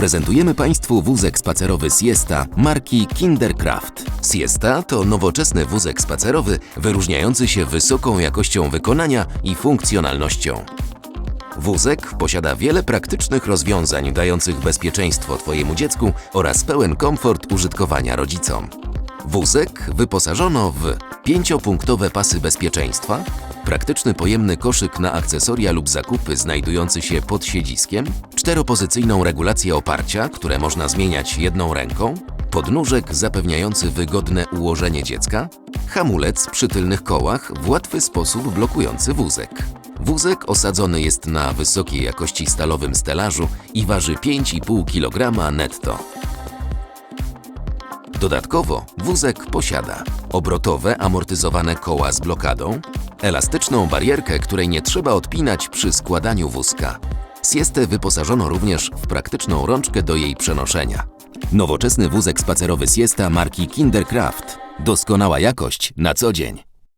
Prezentujemy Państwu wózek spacerowy Siesta marki Kindercraft. Siesta to nowoczesny wózek spacerowy wyróżniający się wysoką jakością wykonania i funkcjonalnością. Wózek posiada wiele praktycznych rozwiązań dających bezpieczeństwo Twojemu dziecku oraz pełen komfort użytkowania rodzicom. Wózek wyposażono w pięciopunktowe pasy bezpieczeństwa, praktyczny pojemny koszyk na akcesoria lub zakupy znajdujący się pod siedziskiem, czteropozycyjną regulację oparcia, które można zmieniać jedną ręką, podnóżek zapewniający wygodne ułożenie dziecka, hamulec przy tylnych kołach w łatwy sposób blokujący wózek. Wózek osadzony jest na wysokiej jakości stalowym stelażu i waży 5,5 kg netto. Dodatkowo wózek posiada obrotowe amortyzowane koła z blokadą, elastyczną barierkę, której nie trzeba odpinać przy składaniu wózka. Siestę wyposażono również w praktyczną rączkę do jej przenoszenia. Nowoczesny wózek spacerowy Siesta marki Kindercraft. Doskonała jakość na co dzień.